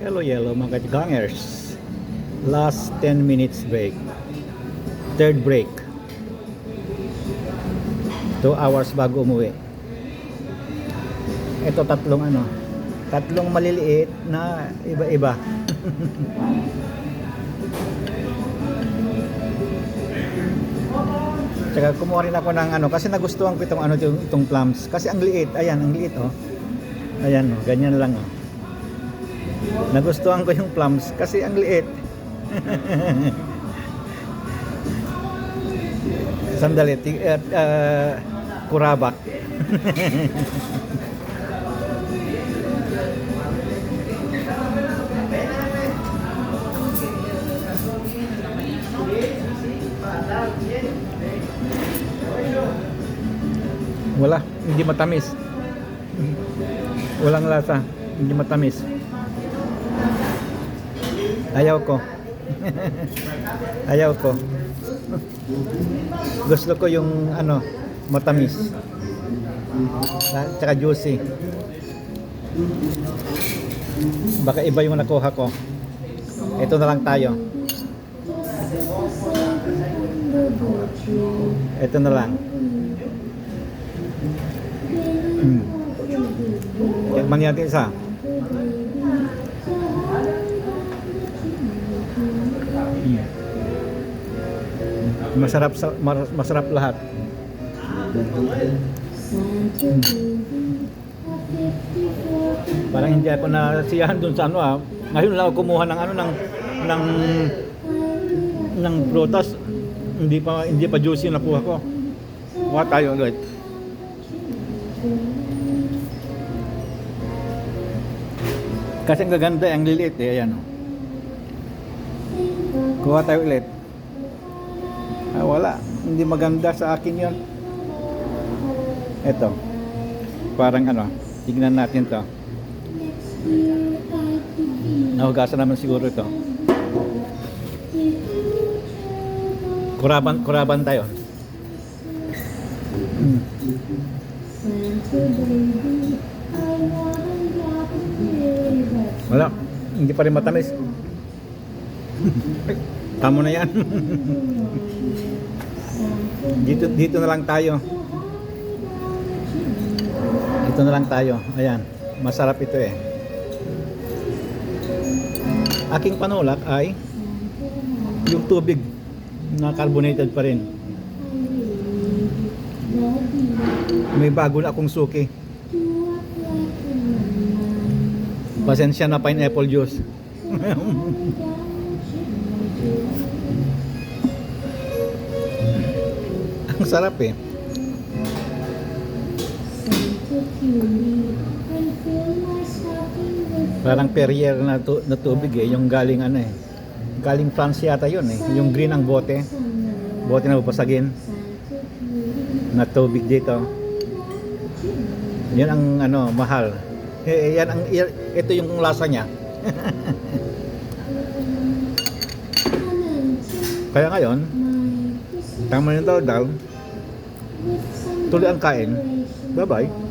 Hello yellow mga gangers. Last 10 minutes break. Third break. 2 hours bago umuwi. Ito tatlong ano. Tatlong maliliit na iba-iba. Tsaka kumuha rin ako ng ano kasi nagustuhan ko itong ano itong plums kasi ang liit. Ayan, ang liit oh. Ayan oh, ganyan lang oh. Nagustuhan ko yung plums kasi ang liit. Sandali, ti- uh, uh, kurabak. Wala, hindi matamis. Walang lasa, hindi matamis. Ayaw ko. Ayaw ko. Gusto ko yung ano, matamis. Na, tsaka juicy. Baka iba yung nakuha ko. Ito na lang tayo. Ito na lang. Mm. Tikman natin isa. Masarap sa masarap lahat. Parang hindi ako nasiyahan dun sa ano ah. Ngayon lang ako kumuha ng ano ng ng ng prutas. Hindi pa hindi pa juicy yung nakuha ko. Kuha tayo ulit. Kasi ang gaganda, ang liliit eh, ayan oh. Kuha tayo ulit. Ah, wala. Hindi maganda sa akin yon. Ito. Parang ano, tignan natin to. Nahugasan naman siguro ito. Kuraban, kuraban tayo. Hmm. Wala. Hindi pa rin matamis. Tamo na yan. dito, dito na lang tayo. Dito na lang tayo. Ayan. Masarap ito eh. Aking panulak ay yung tubig na carbonated pa rin. May bago na akong suki. Pasensya na pineapple juice. Ang sarap eh. Parang Perrier na, tu- na tubig eh, yung galing ano eh. Galing France yata yun eh. Yung green ang bote. Bote na bubasagin. Na tubig dito. Yan ang ano, mahal. Eh, yan ang ito yung lasa niya. Kaya ngayon, tama nito daw. Tuloy ang kain. Bye-bye.